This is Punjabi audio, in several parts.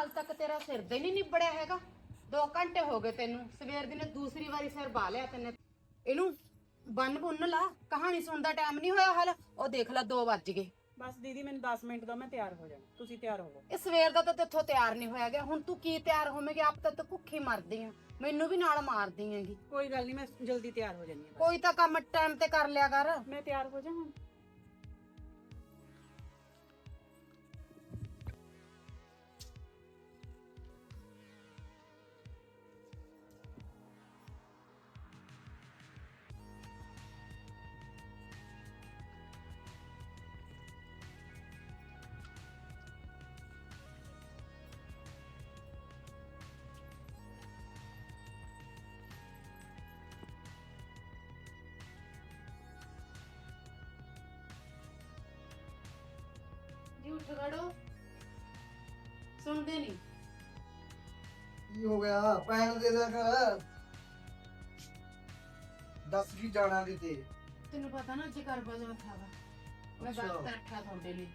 ਹਾਲ ਤੱਕ ਤੇਰਾ ਸਿਰ ਦੇ ਨਹੀਂ ਨਿਬੜਿਆ ਹੈਗਾ। 2 ਘੰਟੇ ਹੋ ਗਏ ਤੈਨੂੰ। ਸਵੇਰ ਦੀ ਨੇ ਦੂਸਰੀ ਵਾਰੀ ਸਿਰ ਬਾ ਲਿਆ ਤੈਨੇ। ਇਹਨੂੰ ਬੰਨ ਬੁੰਨ ਲਾ। ਕਹਾਣੀ ਸੁਣਨ ਦਾ ਟਾਈਮ ਨਹੀਂ ਹੋਇਆ ਹਾਲ। ਉਹ ਦੇਖ ਲੈ 2 ਵੱਜ ਗਏ। ਬਸ ਦੀਦੀ ਮੈਨੂੰ 10 ਮਿੰਟ ਦਿਓ ਮੈਂ ਤਿਆਰ ਹੋ ਜਾਣਾ ਤੁਸੀਂ ਤਿਆਰ ਹੋਵੋ। ਇਹ ਸਵੇਰ ਦਾ ਤਾਂ ਤੇਥੋਂ ਤਿਆਰ ਨਹੀਂ ਹੋਇਆ ਗਿਆ। ਹੁਣ ਤੂੰ ਕੀ ਤਿਆਰ ਹੋਵੇਂਗੀ? ਆਪ ਤਾਂ ਤੂੰ ਭੁੱਖੀ ਮਰਦੀ ਆ। ਮੈਨੂੰ ਵੀ ਨਾਲ ਮਾਰਦੀ ਹੈਗੀ। ਕੋਈ ਗੱਲ ਨਹੀਂ ਮੈਂ ਜਲਦੀ ਤਿਆਰ ਹੋ ਹਾਂ। ਕੋਈ ਤਾਂ ਕੰਮ ਟਾਈਮ ਤੇ ਕਰ ਲਿਆ ਕਰ। ਮੈਂ ਤਿਆਰ ਹੋ ਜਾ ਉੱਠ ਖੜੋ ਸੁਣਦੇ ਨਹੀਂ। ਕੀ ਹੋ ਗਿਆ? ਪੈਣ ਦੇ ਦੇ ਕਰ ਦੱਸ ਕੀ ਜਾਣਾ ਕਿਤੇ? ਤੈਨੂੰ ਪਤਾ ਨਾ ਅੱਜ ਕਰਵਾ ਚੌਥ ਵਾ। ਮੈਂ ਅੱਛਾ। ਵਰਤ ਰੱਖਿਆ ਤੁਹਾਡੇ ਲਈ।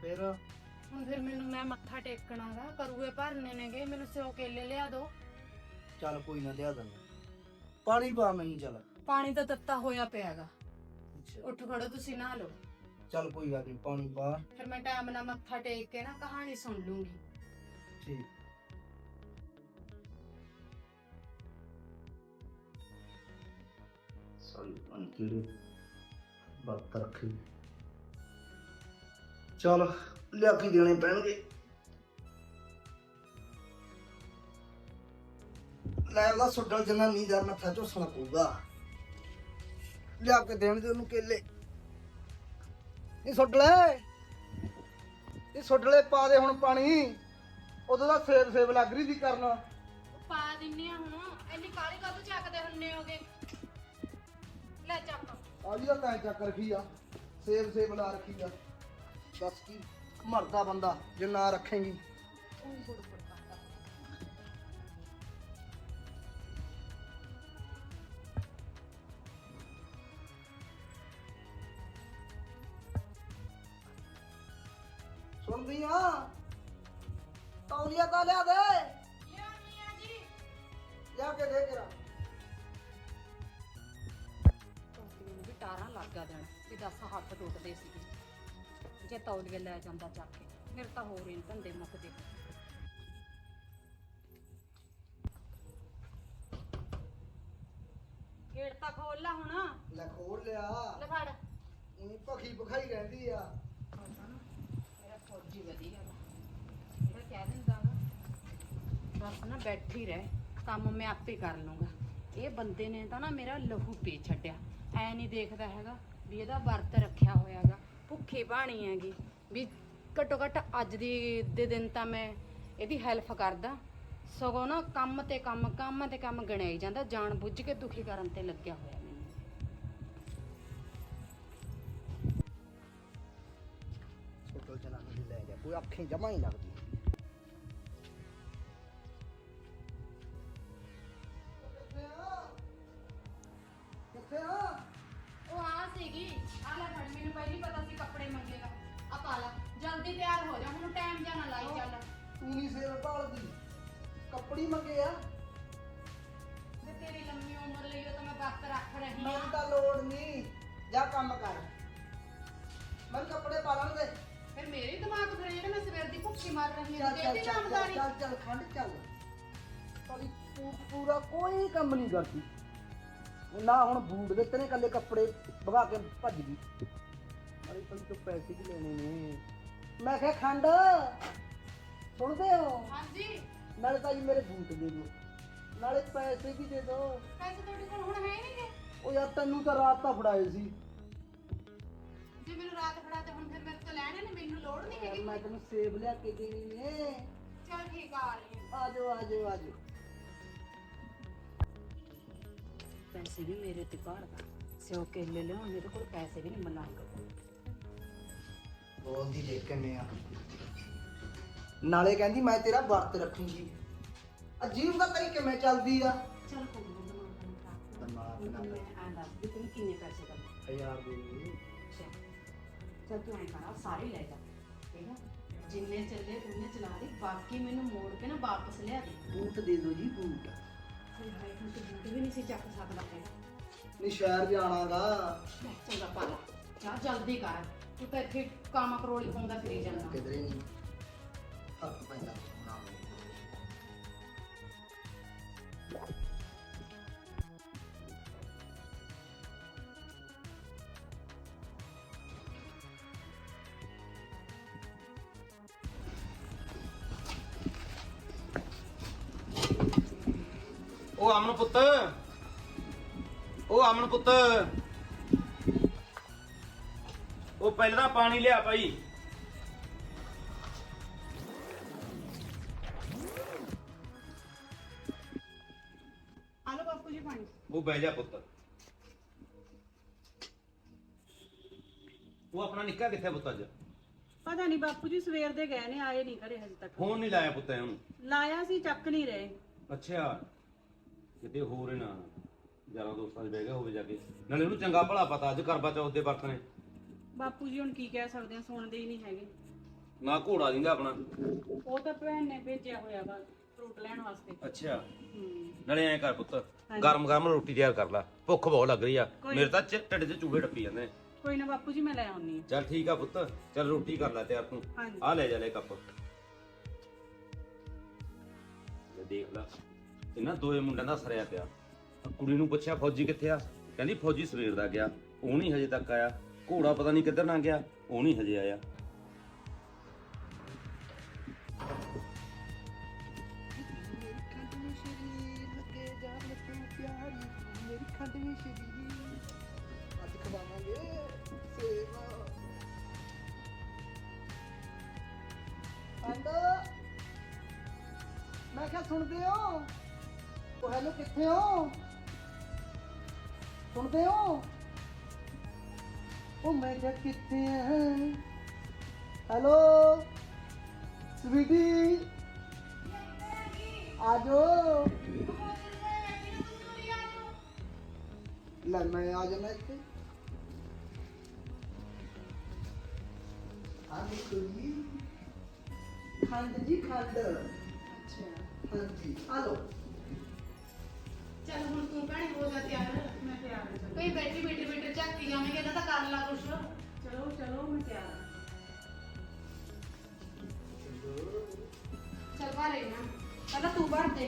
ਫਿਰ? ਹੁਣ ਫਿਰ ਮੈਨੂੰ ਮੈਂ ਮੱਥਾ ਟੇਕਣਾ ਗਾ ਕਰੂਏ ਭਰਨੇ ਨੇਗੇ। ਮੈਨੂੰ ਸਿਓ ਕੇਲੇ ਲਿਆ ਦੋ। ਚੱਲ ਕੋਈ ਨਾ ਲਿਆ ਦਾਂਗਾ। ਪਾਣੀ ਪਾ ਨਹੀਂ ਚੱਲ। ਪਾਣੀ ਤਾਂ ਤੱਤਾ ਹੋਇਆ ਪਿਆਗਾ ਅੱਛਾ। ਉੱਠ ਖੜੋ ਤੁਸੀਂ ਨਹਾ ਲਓ। ਚੱਲ ਕੋਈ ਗੱਲ ਨਹੀਂ ਪਾਣੀ ਪਾ। ਫਿਰ ਮੈਂ ਟਾਈਮ ਨਾਲ ਮੱਥਾ ਟੇਕ ਕੇ ਨਾ ਕਹਾਣੀ ਸੁਣ ਲੂੰਗੀ। ਠੀਕ। ਸਾਲ ਅੰਕਿਲੇ ਬਾਤ ਰੱਖੀ। ਚਲ ਲਿਆ ਕੇ ਦੇਣੇ ਪੈਣਗੇ। ਲੈ ਉਹਦਾ ਸੁੱਡਲ ਜਨਾ ਨਹੀਂ ਦਾ ਮੱਥਾ ਝੋਸਣਾ ਪਊਗਾ। ਲਿਆ ਕੇ ਦੇਣ ਦੇ ਉਹਨੂੰ ਕੇਲੇ। ਇਹ ਸੁੱਡ ਲੈ। ਇਹ ਸੁੱਡਲੇ ਪਾ ਦੇ ਹੁਣ ਪਾਣੀ। ਉਦੋਂ ਦਾ ਸੇਬ ਸੇਬ ਲੱਗ ਰਹੀ ਸੀ ਕਰਨ। ਪਾ ਦਿੰਨੇ ਆ ਹੁਣ। ਇੰਨੀ ਕਾਲੀ ਕਾਹਤੋਂ ਚੱਕਦੇ ਹੁੰਨੇ ਹੋਗੇ? ਲੈ ਚੱਕ। ਆ ਜੀ ਦਾ ਤੈਂ ਚੱਕ ਰੱਖੀ ਆ। ਸੇਬ ਸੇਬ ਲਾ ਰੱਖੀ ਆ। ਦੱਸ ਕੀ? ਮਰਦਾ ਬੰਦਾ ਜੇ ਨਾ ਰੱਖੇਂਗੀ। ਉਹ ਆ ਤੌਲੀਆ ਤਾਂ ਲਿਆ ਦੇ। ਲਿਆ ਮੀਆਂ ਜੀ। ਲਿਆ ਕੇ ਦੇ ਕਰਾ ਤੁਸੀਂ ਮੈਨੂੰ ਵੀ ਟਾਰਾਂ ਲੱਗਾ ਦੇਣ ਵੀ ਦੱਸ ਹੱਥ ਟੁੱਟਦੇ ਸੀ ਜੇ ਤੌਲੀਏ ਲੈ ਜਾਂਦਾ ਚੱਕ ਕੇ ਮੇਰੇ ਤਾਂ ਹੋਰ ਹੀ ਨੀ ਧੰਦੇ ਮੁੱਕਦੇ ਗੇਟ ਤਾਂ ਖੋਲ ਲਾ ਹੁਣ ਲੈ ਖੋਲ ਲਿਆ ਲੈ ਫੜ ਉਹਨੀ ਭਖੀ ਭਖਾਈ ਰਹਿੰਦੀ ਆ ਮੇਰਾ ਫੌਜੀ ਵਧੀਆ ਵਾ ਜਿਹੜਾ ਕਹਿ ਦਿੰਦਾ ਵਾ ਬਸ ਨਾ ਬੈਠੀ ਰਹਿ, ਕੰਮ ਮੈਂ ਆਪੇ ਕਰ ਲੂੰਗਾ ਇਹ ਬੰਦੇ ਨੇ ਤਾਂ ਨਾ ਮੇਰਾ ਲਹੂ ਪੀ ਛੱਡਿਆ। ਐ ਨਹੀਂ ਦੇਖਦਾ ਹੈਗਾ ਵੀ ਇਹਦਾ ਵਰਤ ਰੱਖਿਆ ਹੋਇਆਗਾ। ਭੁੱਖੀ ਬਾਣੀ ਹੈਗੀ। ਵੀ ਘੱਟੋ ਘੱਟ ਅੱਜ ਦੀ ਦੇ ਦਿਨ ਤਾਂ ਮੈਂ ਇਹਦੀ ਹੈਲਪ ਕਰਦਾ। ਸਗੋਂ ਨਾ ਕੰਮ ਤੇ ਕੰਮ ਕੰਮ ਤੇ ਕੰਮ ਗਣਾਈ ਜਾਂਦਾ। ਜਾਣ ਬੁੱਝ ਕੇ ਦੁਖੀ ਕਰਨ ਤੇ ਲੱਗਿਆ ਹੋਇਆ ਮੈਨੂੰ। ਛੋਟੋ ਲੈ ਗਿਆ ਕੋਈ ਅੱਖੀਂ ਜਮਾ ਹੀ ਲੱਗਦੀ। ਕਿੱਥੇ ਆ ਉਹ ਆ ਸੀਗੀ। ਆ ਲੈ ਫੜ ਮੈਨੂੰ ਪਹਿਲੀ ਪਤਾ ਸੀ ਕੱਪੜੇ ਮੰਗੇਗਾ ਆ ਪਾ ਲਾ। ਜਲਦੀ ਤਿਆਰ ਹੋ ਜਾ ਹੁਣ ਟਾਈਮ ਜਾਣਾ ਲਾਈ ਚੱਲ। ਤੂੰ ਨਹੀਂ ਸੇਰ ਭਾਲਦੀ। ਕੱਪੜੀ ਮੰਗੇ ਆ। ਤੇ ਤੇਰੀ ਲੰਮੀ ਉਮਰ ਲਈ ਉਹ ਤਾਂ ਮੈਂ ਵਰਤ ਰੱਖ ਰਹੀ ਮੈਨੂੰ ਆ ਤਾਂ ਲੋੜ ਨਹੀਂ ਜਾ ਕੰਮ ਕਰ। ਮੈਂ ਕੱਪੜੇ ਪਾ ਲਾਂਗੇ ਫਿਰ ਮੇਰੇ ਦਿਮਾਗ ਫਿਰ ਜਿਹੜੇ ਮੈਂ ਸਵੇਰ ਦੀ ਭੁੱਖੀ ਮਰ ਰਹੀ ਹਾਂ। ਚੱਲ ਤੇ ਚੱਲ ਇਹਦੀ ਚੱਲ ਨਾਮਦਾਰੀ ਚੱਲ ਚੱਲ ਖੰਡ ਚੱਲ। ਸਾਲੀ ਤੂੰ ਪੂਰਾ ਕੋਈ ਕੰਮ ਨਹੀਂ ਕਰਦੀ। ਨਾ ਹੁਣ ਬੂਟ ਦਿੱਤੇ ਨੇ ਕੱਲੇ ਕੱਪੜੇ ਭਗਾ ਕੇ ਭੱਜ ਗਈ। ਅਰੇ ਤੂੰ ਤੋਂ ਪੈਸੇ ਵੀ ਲੈਣੇ ਨੇ। ਮੈਂ ਕਿਹਾ ਖੰਡ ਸੁਣਦੇ ਹੋ? ਹਾਂਜੀ। ਨਾਲੇ ਤਾਂ ਜੀ ਮੇਰੇ ਬੂਟ ਦੇ ਦਿਓ। ਨਾਲੇ ਪੈਸੇ ਵੀ ਦੇ ਦਿਓ। ਪੈਸੇ ਤੁਹਾਡੇ ਕੋਲ ਹੁਣ ਹੈ ਨਹੀਂਗੇ? ਉਹ ਯਾਰ ਤੈਨੂੰ ਤਾਂ ਰਾਤ ਤਾਂ ਫੜਾਏ ਸੀ। ਜੇ ਮੈਨੂੰ ਰਾਤ ਫੜਾ ਤੇ ਹੁਣ ਫਿਰ ਮੇਰੇ ਤੋਂ ਲੈਣੇ ਨੇ ਮੈਨੂੰ ਲੋੜ ਨਹੀਂ ਹੈਗੀ। ਮੈਂ ਤੈਨੂੰ ਸੇਬ ਲਿਆ ਕੇ ਦੇਣੇ ਨੇ। ਚਲ ਠੀਕ ਆ ਰਹੀ ਹਾਂ ਆ ਜਾਓ ਆ ਜਾਓ ਆ ਜਾਓ। ਪੈਸੇ ਵੀ ਮੇਰੇ ਤੇ ਘਰ ਦਾ। ਸਿਓ ਕੇਲੇ ਲਿਆਉਣ ਮੇਰੇ ਕੋਲ ਪੈਸੇ ਵੀ ਨਹੀਂ ਮਲਾਂਗਾ ਬੋਲਦੀ ਦੇਖ ਕਿਵੇਂ ਆ। ਨਾਲੇ ਕਹਿੰਦੀ ਮੈਂ ਤੇਰਾ ਵਰਤ ਰੱਖੂੰਗੀ। ਅਜੀਬ ਦਾ ਤਰੀਕੇ ਮੈਂ ਚੱਲਦੀ ਆ? ਚਲ ਕੋਈ ਨਾ ਦਿਮਾਗ ਮੈਂ ਆਂ ਦੱਸ ਵੀ ਤੈਨੂੰ ਕਿੰਨੇ ਪੈਸੇ ਦਵਾਂ ਹਜ਼ਾਰ ਦੇ ਦੇ। ਚੱਲ ਚੱਲ ਤੂੰ ਐਂ ਕਰ ਆਹ ਸਾਰੇ ਲੈ ਜਾ। ਠੀਕ ਆ? ਜਿੰਨੇ ਚੱਲੇ ਉਹਨੇ ਚਲਾ ਦੇ ਬਾਕੀ ਮੈਨੂੰ ਮੋੜ ਕੇ ਨਾ ਵਾਪਸ ਲਿਆ ਦੇ। ਬੂਟ ਦੇ ਦਿਓ ਜੀ ਬੂਟ। ਹਾਏ ਹੁਣ ਤੇ ਬੂਟ ਵੀ ਨਹੀਂ ਸੀ ਚੱਕ ਸਕਦਾ ਹੈ ਨਹੀਂ ਸ਼ਹਿਰ ਜਾਣਾਗਾ ਚੰਗਾ ਪਾਲਾ ਜਾ ਜਲਦੀ ਕਰ। ਤੂੰ ਤਾਂ ਇੱਥੇ ਕਾਮਾ ਕਰੋਲੀ ਪਾਉਂਦਾ ਫਿਰੀ ਜਾਂਦਾ। ਉਹ ਅਮਨ ਪੁੱਤ। ਉਹ ਅਮਨ ਪੁੱਤ। ਉਹ ਪਹਿਲਾਂ ਪਾਣੀ ਲਿਆ ਭਾਈ। ਆ ਲਓ ਬਾਪੂ ਜੀ ਪਾਣੀ। ਉਹ ਬਹਿ ਜਾ ਪੁੱਤ। ਉਹ ਆਪਣਾ ਨਿੱਕਾ ਕਿੱਥੇ ਪੁੱਤ ਅੱਜ? ਪਤਾ ਨਹੀਂ ਬਾਪੂ ਜੀ ਸਵੇਰ ਦੇ ਗਏ ਨੇ ਆਏ ਨਹੀਂ ਘਰੇ ਹਜੇ ਤੱਕ। ਫੋਨ ਨਹੀਂ ਲਾਇਆ ਪੁੱਤ ਇਹਨੂੰ? ਲਾਇਆ ਸੀ ਚੱਕ ਨਹੀਂ ਰਹੇ। ਅੱਛਾ। ਕਿਤੇ ਹੋਰ ਹੀ ਨਾ ਯਾਰਾਂ ਦੋਸਤਾਂ 'ਚ ਬਹਿ ਗਿਆ ਹੋਵੇ ਜਾ ਕੇ। ਨਾਲੇ ਉਹਨੂੰ ਚੰਗਾ ਭਲਾ ਪਤਾ ਅੱਜ ਕਰਵਾ ਚੌਥ ਦੇ ਵਰਤ ਨੇ। ਬਾਪੂ ਜੀ ਹੁਣ ਕੀ ਕਹਿ ਸਕਦੇ ਆ ਸੁਣਦੇ ਹੀ ਨਹੀਂ ਹੈਗੇ। ਨਾ ਘੋੜਾ ਦਿੰਗਾ ਆਪਣਾ। ਉਹ ਤਾਂ ਭੈਣ ਨੇ ਭੇਜਿਆ ਹੋਇਆ ਵਾ ਫਰੂਟ ਲੈਣ ਵਾਸਤੇ। ਅੱਛਾ। ਹੂੰ। ਨਾਲੇ ਐਂ ਕਰ ਪੁੱਤ ਗਰਮ ਗਰਮ ਰੋਟੀ ਤਿਆਰ ਕਰ ਲੈ ਭੁੱਖ ਬਹੁਤ ਲੱਗ ਰਹੀ ਆ। ਕੋਈ- ਮੇਰੇ ਤਾਂ ਚ- ਢਿੱਡ 'ਚ ਚੂਹੇ ਡੱਪੀ ਜਾਂਦੇ। ਨੇ ਕੋਈ ਨਾ ਬਾਪੂ ਜੀ ਮੈਂ ਲੈ ਆਉਣੀ ਆ ਚੱਲ ਠੀਕ ਆ ਪੁੱਤ ਚੱਲ ਰੋਟੀ ਕਰ ਲੈ ਤਿਆਰ ਤੂੰ। ਹਾਂਜੀ। ਆ ਲੈ ਜਾ ਲੈ ਕੱਪ। ਲੈ ਦੇਖ ਲੈ। ਇਹਨਾਂ ਦੋਏ ਮੁੰਡਿਆਂ ਦਾ ਸਰਿਆ ਪਿਆ। ਕੁੜੀ ਨੂੰ ਪੁੱਛਿਆ, ਫੌਜੀ ਕਿੱਥੇ ਆ? ਕਹਿੰਦੀ, ਫੌਜੀ ਸਵੇਰ ਦਾ ਗਿਆ, ਉਹ ਨਹੀਂ ਹਜੇ ਤੱਕ ਆਇਆ। ਘੋੜਾ ਪਤਾ ਨਹੀਂ ਕਿੱਧਰ ਨਾ ਗਿਆ, ਉਹ ਨਹੀਂ ਹਜੇ ਆਇਆ। ਸਵੀਟੀ। ਆਜੋ। ਲੈ ਮੈਂ ਆ ਜਾਣਾ ਇੱਥੇ ਹਾਂਜੀ ਕੁੜੀ ਖੰਡ ਜੀ ਖੰਡ। ਅੱਛਾ। ਹਾਂਜੀ ਹਲੋ ਚੱਲ ਹੁਣ ਤੂੰ ਭੈਣੇ ਹੋ ਜਾ ਤਿਆਰ ਮੈਂ ਤਿਆਰ ਹਾਂ। ਕਈ ਬੈਠੀ ਬੈਠੀ ਬੈਠੀ ਝਾਕੀ ਜਾਵੇਂਗੇ ਇਹਨਾਂ ਤਾਂ ਕਰ ਲਾ ਕੁਛ। ਚਲੋ ਚਲੋ ਮੈਂ ਤਿਆਰ ਹਾਂ ਭਰੇ ਨਾ ਪਹਿਲਾਂ ਤੂੰ ਭਰ ਦੇ।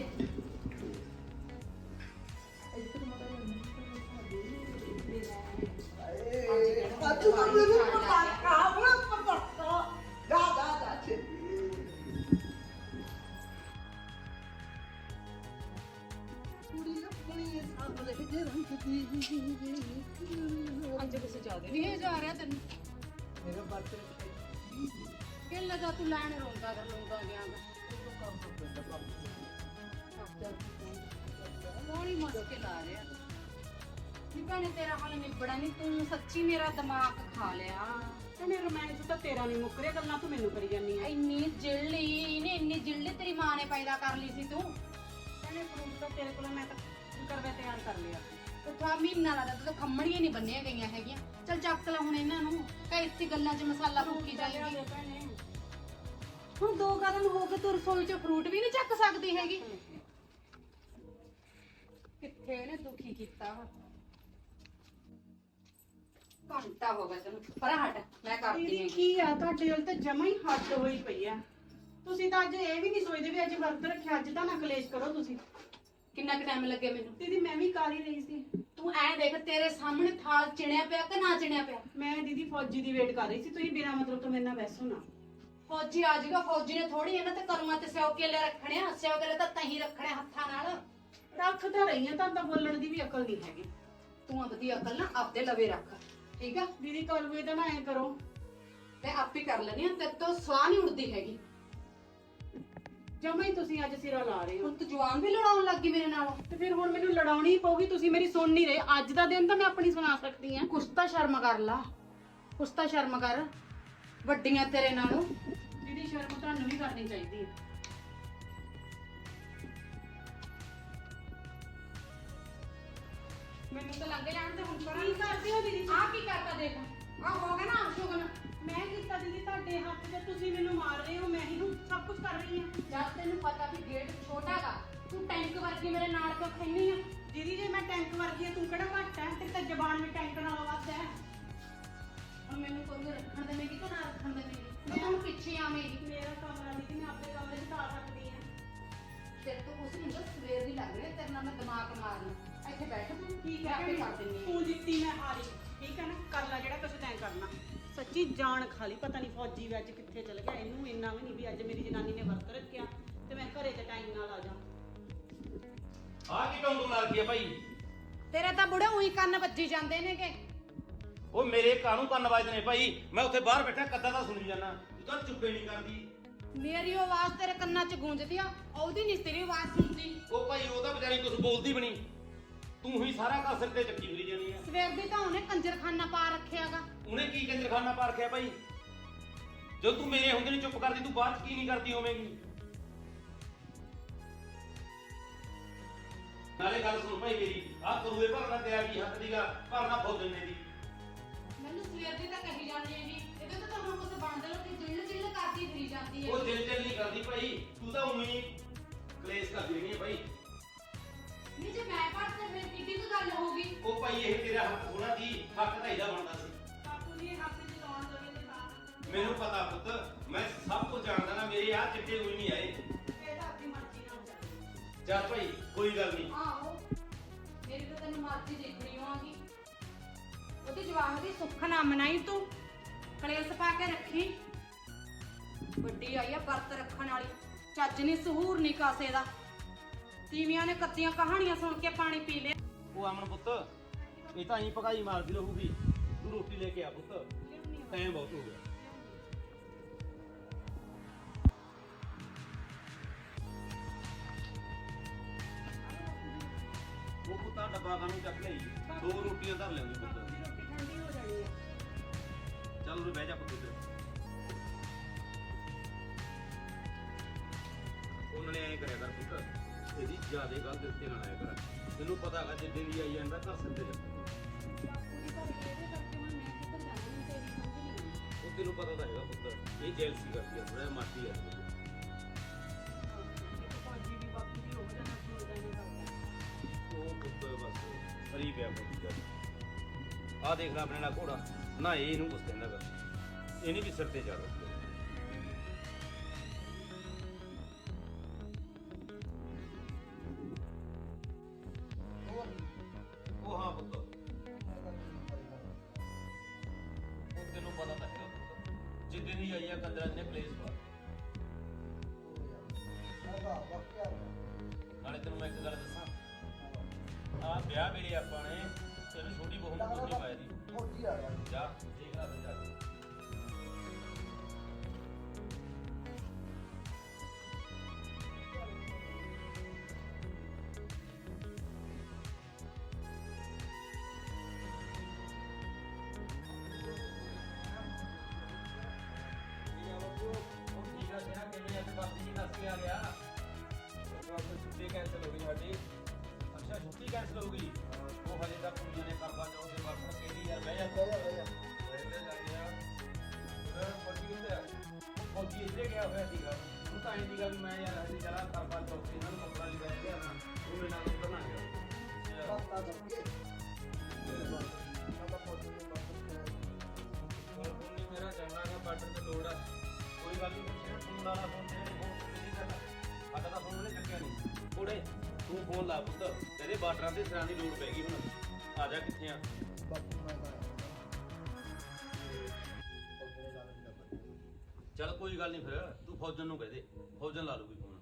ਅੱਜ ਜੇ ਕਿਸੇ ਇਹ ਰਿਹਾ ਤੈਨੂੰ? ਮੇਰਾ ਬੱਚਾ ਕਿ ਲਗਾ ਤੂੰ ਲੈਣ ਰੋਂਦਾ ਕਰ ਰੋਂਦਾ ਗਿਆ। ਭੈਣੇ ਤੇਰਾ ਹਾਲ ਨਿਬੜਾ ਨਹੀਂ ਤੂੰ ਸੱਚੀ ਮੇਰਾ ਦਿਮਾਗ ਖਾ ਲਿਆ। ਕਹਿੰਦੇ ਰੋਮਾਂਸ ਤਾਂ ਤੇਰਾ ਨਹੀਂ ਮੁੱਕ ਰਿਹਾ ਗੱਲਾਂ ਤੂੰ ਮੈਨੂੰ ਕਰੀ ਜਾਂਦੀ ਆ। ਇੰਨੀ ਜਿੱਲੀ ਇਹਨੇ ਇੰਨੀ ਜਿੱਲੀ ਤੇਰੀ ਮਾਂ ਨੇ ਪੈਦਾ ਕਰ ਲਈ ਸੀ ਤੂੰ। ਕਹਿੰਦੇ ਫਰੂਟ ਤਾਂ ਤੇਰੇ ਕੋਲ ਮੈਂ ਤਾਂ ਕਰਵਾ ਤਿਆਰ ਕਰ ਲਿਆ ਉਠਾ ਮਹੀਨਾ ਲੱਗਦਾ ਤੂੰ ਖੰਮਣੀਆਂ ਨਹੀਂ ਬੰਨੀਆਂ ਗਈਆਂ ਹੈਗੀਆਂ। ਚੱਲ ਚੱਕ ਲੈ ਹੁਣ ਇਹਨਾਂ ਨੂੰ ਕਈ ਇੱਥੇ ਗੱਲਾਂ 'ਚ ਮਸਾਲਾ ਫੂਕੀ ਜਾਏਗੀ। ਭੈਣੇ। ਹੁਣ ਦੋ ਕਦਮ ਹੋ ਕੇ ਤੂੰ ਰਸੋਈ 'ਚ ਫਰੂਟ ਵੀ ਨਹੀਂ ਚੱਕ ਸਕਦੀ ਹੈਗੀ। ਕਿੱਥੇ ਇਹਨੇ ਦੁਖੀ ਕੀਤਾ ਘੰਟਾ ਹੋ ਗਿਆ ਤੈਨੂੰ। ਪਰ ਹਟ ਮੈਂ ਕਰਦੀ ਦੀਦੀ ਹਾਂ। ਕੀ ਆ? ਤੁਹਾਡੇ ਵੱਲ ਤਾਂ ਜਮਾ ਹੀ ਹੱਦ ਹੋਈ ਪਈ ਆ। ਤੁਸੀਂ ਤਾਂ ਅੱਜ ਇਹ ਵੀ ਨਹੀਂ ਸੋਚਦੇ ਵੀ ਅੱਜ ਵਰਤ ਰੱਖਿਆ ਅੱਜ ਤਾਂ ਨਾ ਕਲੇਸ਼ ਕਰੋ ਤੁਸੀਂ। ਕਿੰਨਾ ਕੁ ਟਾਈਮ ਲੱਗੇ ਮੈਨੂੰ? ਦੀਦੀ ਮੈਂ ਵੀ ਕਰ ਹੀ ਰਹੀ ਸੀ। ਤੂੰ ਐ ਦੇਖ ਤੇਰੇ ਸਾਹਮਣੇ ਥਾਲ ਚਿਣਿਆ ਪਿਆ ਕਿ ਨਾ ਚਿਣਿਆ ਪਿਆ? ਮੈਂ ਦੀਦੀ ਫੌਜੀ ਦੀ ਵੇਟ ਕਰ ਰਹੀ ਸੀ। ਤੁਸੀਂ ਬਿਨਾਂ ਮਤਲਬ ਤੋਂ ਮੇਰੇ ਨਾਲ ਬੈਸੋ ਨਾ। ਫੌਜੀ ਆ ਜਾਊਗਾ ਫੌਜੀ ਨੇ ਥੋੜੀ ਇਹਨਾਂ ਤੇ ਕਰੂਆਂ ਤੇ ਸਿਓ ਕੇਲੇ ਰੱਖਣੇ ਆ। ਸਿਓ ਕੇਲੇ ਤਾਂ ਤਹੀਂ ਰੱਖਣੇ ਹੱਥਾਂ ਨਾਲ। ਰੱਖ ਤਾਂ ਰਹੀ ਆ ਤਾਂ ਤਾਂ ਬੋਲਣ ਦੀ ਵੀ ਅਕਲ ਨਹੀਂ ਹੈਗੀ। ਤੂੰ ਆਪਦੀ ਅਕਲ ਨਾ ਆਪਦੇ ਲਵੇ ਰੱਖ। ਠੀਕ ਆ? ਦੀਦੀ ਕਲਵੇ ਤਾਂ ਨਾ ਐ ਕਰੋ। ਤੇ ਆਪ ਕਰ ਲੈਣੀ ਆ ਤੇ ਤੋਂ ਸਵਾਹ ਨਹੀਂ ਉੜਦੀ ਹੈਗੀ। ਜਮਾ ਹੀ ਤੁਸੀਂ ਅੱਜ ਸਿਰਾ ਲਾ ਰਹੇ ਹੋ। ਹੁਣ ਤੂੰ ਜਵਾਨ ਵੀ ਲੜਾਉਣ ਲੱਗੀ ਮੇਰੇ ਨਾਲ। ਤੇ ਫਿਰ ਹੁਣ ਮੈਨੂੰ ਲੜਾਉਣੀ ਪਊਗੀ ਤੁਸੀਂ ਮੇਰੀ ਸੁਣ ਨਹੀਂ ਰਹੇ। ਅੱਜ ਦਾ ਦਿਨ ਤਾਂ ਮੈਂ ਆਪਣੀ ਸੁਣਾ ਸਕਦੀ ਆ ਕੁਛ ਤਾਂ ਸ਼ਰਮ ਕਰ ਲਾ। ਕੁਛ ਤਾਂ ਸ਼ਰਮ ਕਰ ਵੱਡੀਆਂ ਤੇਰੇ ਨਾਲੋਂ। ਦੀਦੀ ਸ਼ਰਮ ਤੁਹਾਨੂੰ ਵੀ ਕਰਨੀ ਚਾਹੀਦੀ ਹੈ। ਮੈਨੂੰ ਤਾਂ ਲੰਘ ਜਾਣ ਤੇ ਹੁਣ ਕੀ ਕਦੀ ਦੀ ਤੁਹਾਡੇ ਹੱਥ 'ਚ ਤੁਸੀਂ ਮੈਨੂੰ ਮਾਰ ਰਹੇ ਹੋ ਮੈਂ ਹੀ ਹੁਣ ਸਭ ਕੁਝ ਕਰ ਰਹੀ ਹਾਂ। ਜਦ ਤੈਨੂੰ ਪਤਾ ਵੀ ਗੇਟ ਛੋਟਾਗਾ ਤੂੰ ਟੈਂਕ ਵਰਗੀ ਮੇਰੇ ਨਾਲ ਕਿਉਂ ਖੈਨੀ ਆ? ਦੀਦੀ ਜੇ ਮੈਂ ਟੈਂਕ ਵਰਗੀ ਤੂੰ ਕਿਹੜਾ ਘੱਟ ਹੈ ਤੇ ਤਾਂ ਜ਼ਬਾਨ ਵੀ ਟੈਂਕ ਨਾਲੋਂ ਵੱਧ ਹੈ ਹੁਣ ਮੈਨੂੰ ਕੋਈ ਰੱਖਣ ਦੇਵੇਂਗੀ ਕਿ ਨਾ ਰੱਖਣ ਦੇਵੇਂਗੀ? ਮੈਂ ਹੁਣ ਪਿੱਛੇ ਆਵੇਂਗੀ। ਮੇਰਾ ਕਮਰਾ ਦੀਦੀ ਮੈਂ ਆਪਣੇ ਕਮਰੇ 'ਚ ਤਾਰ ਰੱਖਦੀ ਹਾਂ ਤੇਰੇ ਤੋਂ ਨਹੀਂ ਹੁੰਦਾ ਸਵੇਰ ਦੀ ਲੱਗ ਰਹੀ ਤੇਰੇ ਨਾਲ ਮੈਂ ਦਿਮਾਗ ਮਾਰਨਾ ਇੱਥੇ ਬੈਠ ਤੂੰ ਠੀਕ ਹੈ ਆਪੇ ਕਰ ਦਿੰਦੀ ਹਾਂ ਤੂੰ ਜਿੱਤੀ ਮੈਂ ਹਾਰੀ। ਠੀਕ ਹੈ ਨਾ? ਕਰ ਲੈ ਜਿਹੜਾ ਕੁਛ ਤੈਂ ਕਰਨਾ। ਸੱਚੀ ਜਾਨ ਖਾਲੀ ਪਤਾ ਨਹੀਂ ਫੌਜੀ ਵੀ ਅੱਜ ਕਿੱਥੇ ਚਲ ਗਿਆ। ਇਹਨੂੰ ਇੰਨਾ ਵੀ ਨਹੀਂ ਵੀ ਅੱਜ ਮੇਰੀ ਜਨਾਨੀ ਨੇ ਵਰਤ ਰੱਖਿਆ ਤੇ ਮੈਂ ਘਰੇ ਤੇ ਟਾਈਮ ਨਾਲ ਆ ਜਾ ਆ ਕੀ ਟੌਂਟੂ ਮਾਰ ਕੀ ਆ ਭਾਈ? ਤੇਰੇ ਤਾਂ ਬੁੜੇ ਉਹੀ ਕੰਨ ਵੱਜੀ ਜਾਂਦੇ ਨੇਗੇ। ਉਹ ਮੇਰੇ ਕਾਹਨੂੰ ਕੰਨ ਵੱਜਦੇ ਨੇ ਭਾਈ? ਮੈਂ ਉੱਥੇ ਬਾਹਰ ਬੈਠਾ ਕੱਦਾ ਤਾਂ ਸੁਣੀ ਜਾਣਾ ਤੂੰ ਤਾਂ ਚੁੱਪੇ ਨਹੀਂ ਕਰਦੀ। ਮੇਰੀ ਆਵਾਜ਼ ਤੇਰੇ ਕੰਨਾਂ 'ਚ ਗੂੰਜਦੀ ਆ ਉਹਦੀ ਨਹੀਂ ਤੇਰੀ ਆਵਾਜ਼ ਸੁਣਦੀ। ਉਹ ਭਾਈ ਉਹ ਤਾਂ ਵਿਚਾਰੀ ਕੁਝ ਬੋਲਦੀ ਬਣੀ ਤੂੰ ਹੀ ਸਾਰਾ ਘਰ ਸਿਰ ਤੇ ਚੱਕੀ ਫਿਰੀ ਜਾਨੀ ਆ। ਸਵੇਰ ਦੀ ਤਾਂ ਉਹਨੇ ਕੰਜਰਖਾਨਾ ਪਾ ਰੱਖਿਆਗਾ। ਉਹਨੇ ਕੀ ਕੰਜਰਖਾਨਾ ਪਾ ਰੱਖਿਆ ਭਾਈ? ਜਦੋਂ ਤੂੰ ਮੇਰੇ ਹੁੰਦੇ ਨਹੀਂ ਚੁੱਪ ਕਰਦੀ ਤੂੰ ਬਾਅਦ ਚ ਕੀ ਨਹੀਂ ਕਰਦੀ ਹੋਵੇਂਗੀ? ਨਾਲੇ ਗੱਲ ਸੁਣ ਭਾਈ ਮੇਰੀ ਆ ਕਰੂਏ ਭਰਨਾ ਤੇ ਆ ਗਈ ਹੱਥ ਦੀ ਗਾ ਭਰਨਾ ਫੁੱਲ ਦਿੰਨੇ ਦੀ। ਮੈਨੂੰ ਸਵੇਰ ਦੀ ਤਾਂ ਕਹੀ ਜਾਂਦੀ ਹੈਗੀ ਇਹਦੇ ਤਾਂ ਤੁਹਾਨੂੰ ਕੁਝ ਬਣਦਾ ਲੋ ਕਿ ਜਿੱਲ ਜਿੱਲ ਕਰਦੀ ਫਿਰੀ ਜਾਂਦੀ ਹੈ। ਉਹ ਦਿਲ ਦਿਲ ਨਹੀਂ ਕਰਦੀ ਭਾਈ ਤੂੰ ਤਾਂ ਉਵੇਂ ਹੀ ਕਲੇਸ਼ ਕਰਦੀ ਰਹੀ ਹੈ ਭਾਈ। ਨਹੀਂ ਜੇ ਮੈਂ ਪੜ੍ਹ ਤੇ ਫਿਰ ਕਿੱਡੀ ਕੁ ਗੱਲ ਹੋਊਗੀ? ਉਹ ਭਾਈ ਇਹ ਤੇਰਾ ਹੱਕ ਹੋਣਾ ਦੀ ਹੱਕ ਤਾਂ ਇਹਦਾ ਬਣਦਾ ਮੈਨੂੰ ਪਤਾ ਪੁੱਤ ਮੈਂ ਸਭ ਕੁਝ ਜਾਣਦਾ ਨਾ ਮੇਰੇ ਆ ਚਿੱਟੇ ਹੋਈ ਨਹੀਂ ਆਏ। ਇਹ ਤਾਂ ਆਪਣੀ ਮਰਜ਼ੀ ਨਾਲ ਚੱਲਦੀ ਚੱਲ ਭਾਈ ਕੋਈ ਗੱਲ ਨਹੀਂ। ਆਹੋ ਮੇਰੀ ਤਾਂ ਤੈਨੂੰ ਮਰਜ਼ੀ ਦੇਖਣੀ ਹੋਗੀ ਉਹਦੀ ਜਵਾਨ ਦੀ ਸੁੱਖ ਨਾ ਮਨਾਈ ਤੂੰ ਕਲੇਸ਼ ਪਾ ਕੇ ਰੱਖੀ। ਵੱਡੀ ਆਈ ਆ ਵਰਤ ਰੱਖਣ ਵਾਲੀ ਚੱਜ ਨਹੀਂ ਸਹੂਰ ਨਹੀਂ ਕਾਸੇ ਦਾ। ਤੀਵੀਆਂ ਨੇ ਕੱਤੀਆਂ ਕਹਾਣੀਆਂ ਸੁਣ ਕੇ ਪਾਣੀ ਪੀ ਲਿਆ। ਉਹ ਅਮਨ ਪੁੱਤ ਇਹ ਤਾਂ ਹੀ ਪਕਾਈ ਮਾਰਦੀ ਰਹੂਗੀ। ਤੂੰ ਰੋਟੀ ਲੈ ਕੇ ਆ ਪੁੱਤ। ਟਾਈਮ ਬਹੁਤ ਹੋ ਗਿਆ। ਪੁੱਤਾਂ ਡੱਬਾ ਕਾਨੂੰ ਚੱਕ ਲਈ। ਦੋ ਰੋਟੀਆਂ ਧਰ ਲਿਆਉਂਦੀ ਪੁੱਤ। ਰੋਟੀ ਠੰਡੀ ਹੋ ਜਾਣੀ ਹੈ ਚੱਲ ਉਰੇ ਬਹਿ ਜਾ ਪੁੱਤ ਇੱਧਰ। ਉਹਨਾਂ ਨੇ ਐਂ ਕਰਿਆ ਕਰ ਪੁੱਤ ਇਹਦੀ ਜਿਆਦੇ ਗੱਲ ਦਿਲ ਤੇ ਨਾ ਲਾਇਆ ਕਰ। ਤੈਨੂੰ ਪਤਾ ਹੈਗਾ ਜਿੱਦੇ ਦੀ ਆਈ ਜਾਂਦਾ ਘਰ ਸਿੱਧੇ ਜਾਂਦਾ ਬਾਪੂ ਦੀ ਘਰ ਇਹਦੇ ਕਰਕੇ ਹੁਣ ਮੈਂ ਕਿੱਧਰ ਜਾਣੀ ਮੈਨੂੰ ਤੇਰੀ ਸਮਝ ਨਹੀਂ ਆਉਂਦੀ। ਉਹ ਤੈਨੂੰ ਪਤਾ ਤਾਂ ਹੈਗਾ ਪੁੱਤ ਇਹ ਜੈਲਸੀ ਕਰਦੀ ਆ ਥੋੜਾ ਮਾਟੀ ਆ। ਆ ਦੇਖ ਲੈ ਆਪਣੇ ਨਾਲ ਘੋੜਾ। ਨਾ ਇਹ ਇਹਨੂੰ ਕੁਛ ਕਹਿੰਦਾ ਗਾ। ਇਹਨੇ ਵੀ ਸਿਰ ਤੇ ਚੜ। ਬਾਪੂ ਜੀ ਦੱਸ ਕੇ ਆ ਗਿਆ ਛੁੱਟੀ ਕੈਂਸਲ ਹੋ ਗਈ ਸਾਡੀ ਅੱਛਾ ਛੁੱਟੀ ਕੈਂਸਲ ਹੋ ਗਈ ਉਹ ਹਜੇ ਤੱਕ ਕੁੜੀਆਂ ਨੇ ਕਰਵਾ ਚੌਥ ਦੇ ਵਰਤ ਕਿਹੜੀ ਯਾਰ ਬਹਿ ਜਾ ਰਹਿੰਦੇ ਜਾਂਦੇ ਆ ਫਿਰ ਫੌਜੀ ਕਿੱਥੇ ਆ ਉਹ ਫੌਜੀ ਇੱਥੇ ਗਿਆ ਹੋਇਆ ਸੀਗਾ ਉਹ ਤਾਂ ਐਂ ਸੀਗਾ ਵੀ ਮੈਂ ਯਾਰ ਅਸੀਂ ਜਰਾ ਕਰਵਾ ਚੌਥ ਤੇ ਇਹਨਾਂ ਨੂੰ ਕੱਪੜਾ ਲਿਆ ਗਿਆ ਨਾ ਉਹ ਮੇਰੇ ਨਾਲ ਉੱਧਰ ਨਾ ਗਿਆ ਹੋਰ ਕੋਈ ਨਹੀਂ ਮੇਰਾ ਜਾਣਾ ਹੈ ਬਾਰਡਰ ਤੇ ਲੋੜ ਆ ਕੋਈ ਗੱਲ ਨਹੀਂ ਸ਼ੇਰ ਫੋਨ ਲਾ ਤੂੰ ਫੋਨ ਲਾ ਪੁੱਤ ਤੇਰੇ ਬਾਰਡਰਾਂ ਤੇ ਸਿਰਾਂ ਦੀ ਲੋੜ ਪੈ ਗਈ ਹੁਣ। ਆ ਜਾ ਕਿੱਥੇ ਆ? ਚੱਲ ਕੋਈ ਗੱਲ ਨਹੀਂ ਫਿਰ ਤੂੰ ਫੌਜਨ ਨੂੰ ਕਹਿ ਦੇ ਫੌਜਨ ਲਾ ਲੂਗੀ ਫੋਨ।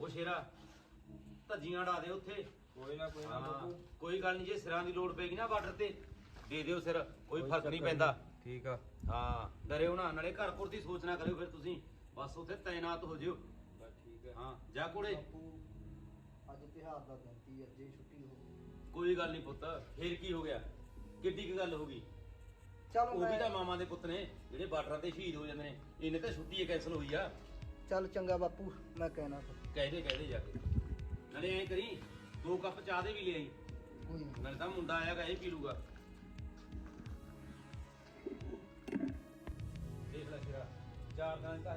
ਉਹ ਸ਼ੇਰਾ ਧੱਜੀਆਂ ਡਾ ਦੇ ਉੱਥੇ। ਕੋਈ ਨਾ ਕੋਈ ਨਾ ਹਾਂ, ਬਾਪੂ। ਕੋਈ ਗੱਲ ਨਹੀਂ ਜੇ ਸਿਰਾਂ ਦੀ ਲੋੜ ਪੈਗੀ ਨਾ ਬਾਰਡਰ ਤੇ ਦੇ ਦਿਓ ਸਿਰ ਕੋਈ ਫ਼ਰਕ ਨਹੀਂ ਪੈਂਦਾ। ਠੀਕ ਆ। ਹਾਂ ਡਰਿਓ ਨਾ ਨਾਲੇ ਘਰ ਘਰ ਦੀ ਸੋਚਣਾ ਕਰਿਓ ਫਿਰ ਤੁਸੀਂ। ਬਸ ਉੱਥੇ ਤਾਇਨਾਤ ਹੋ ਜਿਓ। ਕੋਈ ਗੱਲ ਨਹੀਂ ਪੁੱਤ ਫੇਰ ਕੀ ਹੋ ਗਿਆ? ਕਿੱਡੀ ਕੀ ਗੱਲ ਹੋ ਗਈ? ਚੱਲ ਉਹ ਵੀ ਤਾਂ ਮਾਮਾ ਦੇ ਪੁੱਤ ਨੇ ਜਿਹੜੇ ਬਾਰਡਰਾਂ ਤੇ ਸ਼ਹੀਦ ਹੋ ਜਾਂਦੇ ਨੇ ਇਹਨੇ ਤਾਂ ਛੁੱਟੀ ਕੈਨਸਲ ਹੋਈ ਆ। ਚੱਲ ਚੰਗਾ ਬਾਪੂ ਮੈਂ ਕਹਿਣਾ ਕਹਦੇ ਕਹਦੇ ਜਾ ਕੇ। ਨਾਲੇ ਐ ਕਰੀ ਦੋ ਕੱਪ ਚਾਹ ਦੇ ਵੀ ਲੈ ਆਈ। ਨਾਲੇ ਤਾਂ ਮੁੰਡਾ ਆਇਆ ਇਹ ਪੀ ਲੂਗਾ। ਦੇਖ ਲੈ ਤੇਰਾ ਚਾਰ ਦਿਨ ਤਾਂ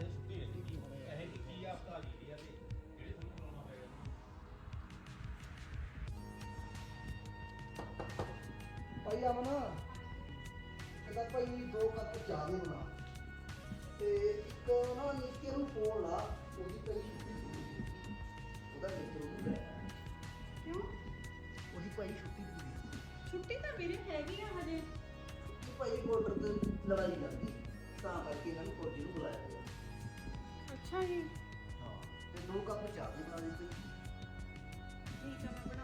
ਭਾਈ ਅਮਨ ਕਹਿੰਦਾ ਭਾਈ ਦੋ ਕੱਪ ਚਾਹ ਦੇ ਬਣਾ। ਤੇ ਇੱਕ ਨਾ ਨਿੱਕੇ ਨੂੰ ਫੋਨ ਲਾ ਉਹਦੀ ਭਾਈ ਛੁੱਟੀ ਪੂਰੀ ਉਹਦਾ ਮਿੱਤਰ ਉਹਨੂੰ ਲੈ ਆਇਆ। ਕਿਉਂ? ਉਹਦੀ ਭਾਈ ਛੁੱਟੀ ਪੂਰੀ ਛੁੱਟੀ ਤਾਂ ਵੀਰੇ ਹੈਗੀ ਆ ਹਜੇ। ਕਿ ਭਾਈ ਬਾਰਡਰ ਤੇ ਲੜਾਈ ਕਰਦੀ। ਤਾਂ ਕਰਕੇ ਇਹਨਾਂ ਨੂੰ ਫੌਜੀ ਨੂੰ ਬੁਲਾਇਆ ਗਿਆ ਅੱਛਾ ਜੀ। ਹਾਂ ਤੇ ਦੋ ਕੱਪ ਚਾਹ ਦੇ ਬਣਾ ਦਿੱਤੇ। ਠੀਕ ਆ ਮੈਂ ਬਣਾ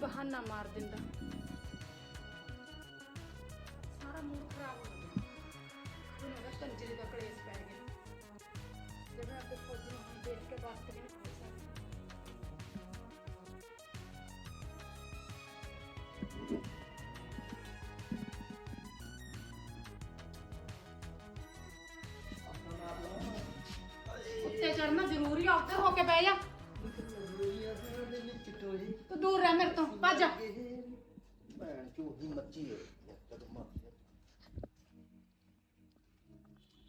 ਬਹਾਨਾ ਮਾਰ ਦਿੰਦਾ। ਸਾਰਾ ਮੂਡ ਖਰਾਬ ਹੋ ਗਿਆ ਹੁਣ ਉਹਦਾ ਕੰਜਰੀ ਦਾ ਕਲੇਸ਼ ਪੈ ਗਿਆ। ਜੇ ਆਪਣੇ ਫੌਜੀ ਨੂੰ ਹੁਣ ਦੇਖ ਕੇ ਬਸ ਕਰੀ ਨਹੀਂ ਖਾ ਉੱਤੇ ਚੜਨਾ ਜ਼ਰੂਰੀ ਆ ਉੱਤੇ ਹੋ ਕੇ ਬਹਿ ਜਾ।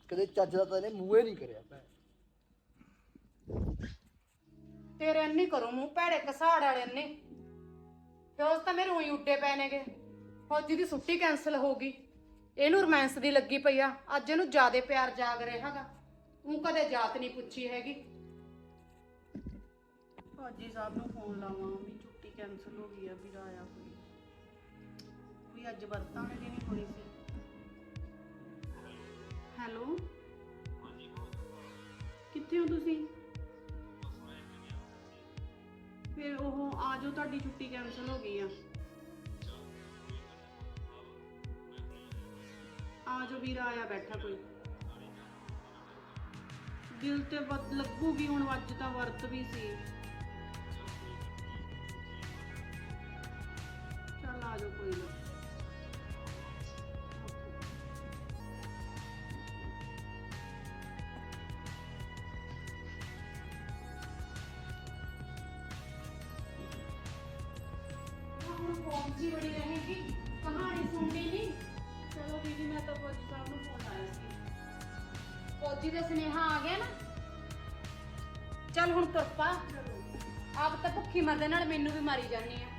ਕਦੋਂ ਚੱਜ ਦਾ ਤਾਂ ਇਹਨੇ ਮੂੰਹੇ ਨਹੀਂ ਕਰਿਆ ਭੈਣ। ਤੇਰੇ ਅੰਨੀ ਕਰੋ ਮੂੰਹ ਭੈੜੇ ਕਸਾੜ ਵਾਲੇ ਅੰਨੀ। ਫਿਓਸ ਤਾਂ ਮੇਰੇ ਉਹੀ ਉੱਡੇ ਪਏ ਨੇਗੇ। ਫੌਜੀ ਦੀ ਛੁੱਟੀ ਕੈਨਸਲ ਹੋ ਗਈ। ਇਹਨੂੰ ਰੋਮਾਂਸ ਦੀ ਲੱਗੀ ਪਈ ਆ। ਅੱਜ ਇਹਨੂੰ ਜਿਆਦੇ ਪਿਆਰ ਜਾਗ ਰਿਹਾਗਾ ਉਹ ਕਦੇ ਜਾਤ ਨਹੀਂ ਪੁੱਛੀ ਹੈਗੀ। ਭਾਜੀ ਸਾਹਿਬ ਨੂੰ ਫੋਨ ਲਾਵਾਂ ਵੀ ਛੁੱਟੀ ਕੈਨਸਲ ਹੋ ਗਈ ਆ ਵੀਰ ਆਇਆ ਵੀ ਅੱਜ ਵਰਤਾਂਗੇ ਦੀ ਨਹੀਂ ਹੋਣੀ ਸੀ। ਹੈਲੋ? ਕਿੱਥੇ ਹੋ ਤੁਸੀਂ? ਫਿਰ ਉਹ ਆ ਜਾਓ ਤੁਹਾਡੀ ਛੁੱਟੀ ਕੈਨਸਲ ਹੋ ਗਈ ਆ। ਆ ਜਾਓ ਵੀਰ, ਆਇਆ ਬੈਠਾ ਕੋਈ। ਦਿਲ ਤੇ ਵੱਧ ਲੱਗੂਗੀ, ਹੁਣ ਅੱਜ ਤਾਂ ਵਰਤ ਵੀ ਸੀ। ਚੱਲ ਆ ਜਾਓ ਕੋਈ ਨਾ। ਦਾ ਆ ਗਿਆ ਨਾ। ਚੱਲ ਹੁਣ ਤੁਰ ਪਾ। ਆਪ ਤਾਂ ਭੁੱਖੀ ਮਰਦੇ, ਨਾਲ ਮੈਨੂੰ ਵੀ ਮਾਰੀ ਜਾਣੀ ਆ।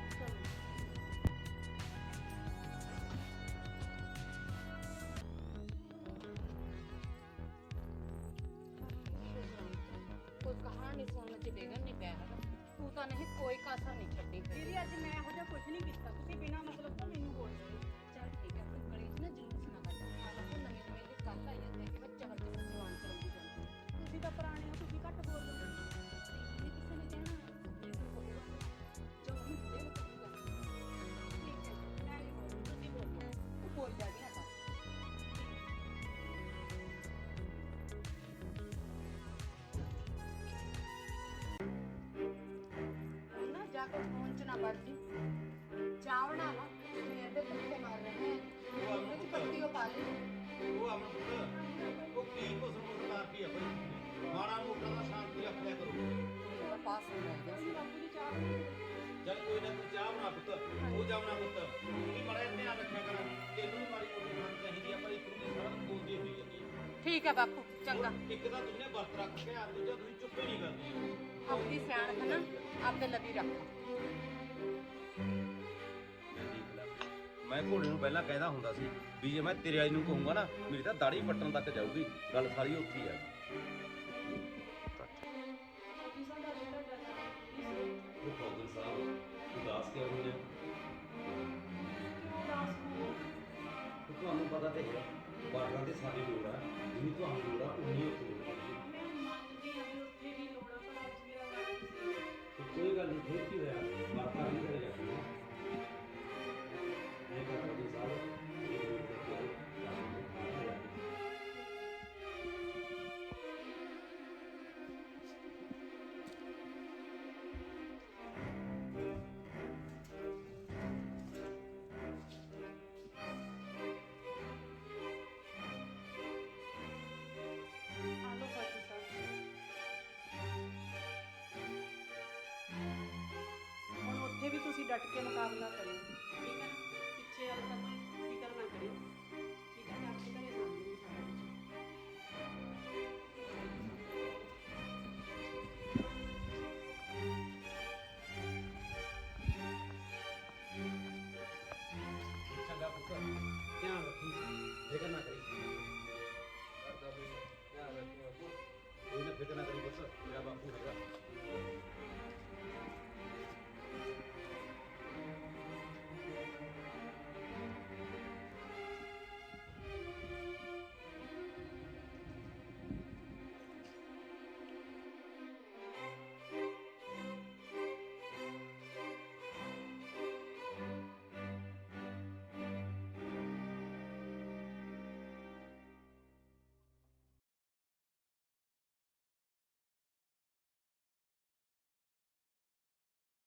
ਕੇ ਫੋਨ ਚ ਨਾ ਵੜ ਜੀ ਚਾਹ ਬਣਾ ਲਾ ਸਵੇਰ ਦੇ ਭੁੱਖੇ ਮਰ ਰਹੇ ਹੈ ਵਿੱਚ ਪੱਤੀ ਉਹ ਪਾ ਲਈ ਉਹ ਆਪਣਾ ਪੁੱਤ ਉਹ ਕੀ ਕੁਸਰ ਕੁਸਰ ਮਾਰਦੀ ਆ ਕੋਈ ਮਾੜਾ ਮੋਟਾ ਦਾ ਸ਼ਾਂਤੀ ਰੱਖ ਲਿਆ ਕਰੋ। ਥੋੜਾ ਪਾਸ ਹੋ ਗਿਆ ਅਸੀਂ ਬਾਪੂ ਦੀ ਚਾਹ ਬਣਾਈ। ਜਦ ਕੋਈ ਨਾ ਕੋਈ ਚਾਹ ਬਣਾ ਪੁੱਤ। ਉਹ ਜਾਵਣਾ ਪੁੱਤ। ਤੂੰ ਵੀ ਮਾੜਾ ਜਿਹਾ ਧਿਆਨ ਰੱਖਿਆ ਕਰ। ਤੈਨੂੰ ਵੀ ਮਾੜੀ ਮੋਟੀ ਖਾਣ ਚਾਹੀਦੀ ਆ ਪਰ ਇੱਕ ਨੂੰ ਸਾਰਾ ਦਿਨ ਬੋਲਦੀ ਹੋਈ ਜਾਂਦੀ ਆ। ਠੀਕ ਹੈ ਬਾਪੂ ਚੰਗਾ। ਇੱਕ ਤਾਂ ਤੁਮਨੇ ਵਰਤ ਰੱਖ ਕੇ ਆ ਦੂਜਾ ਤੁਸੀਂ ਚੁੱਪ ਹੀ ਨਹੀਂ ਕਰਦੀ। ਆਪਣੀ ਸਿਆਣਪ ਨਾ ਆਪਦੇ ਲਵੀ ਰੱਖ। ਮੈਂ ਘੋੜੇ ਨੂੰ ਪਹਿਲਾਂ ਕਹਿੰਦਾ ਹੁੰਦਾ ਸੀ ਵੀ ਜੇ ਮੈਂ ਤੇਰੇ ਵਾਲੀ ਨੂੰ ਕਹੂੰਗਾ ਨਾ, ਮੇਰੀ ਤਾਂ ਦਾੜੀ ਪੱਟਣ ਤੱਕ ਜਾਊਗੀ, ਗੱਲ ਸਾਰੀ ਉੱਥੇ ਹੀ ਆ। ਡਟ ਕੇ ਮੁਕਾਬਲਾ ਕਰੇ।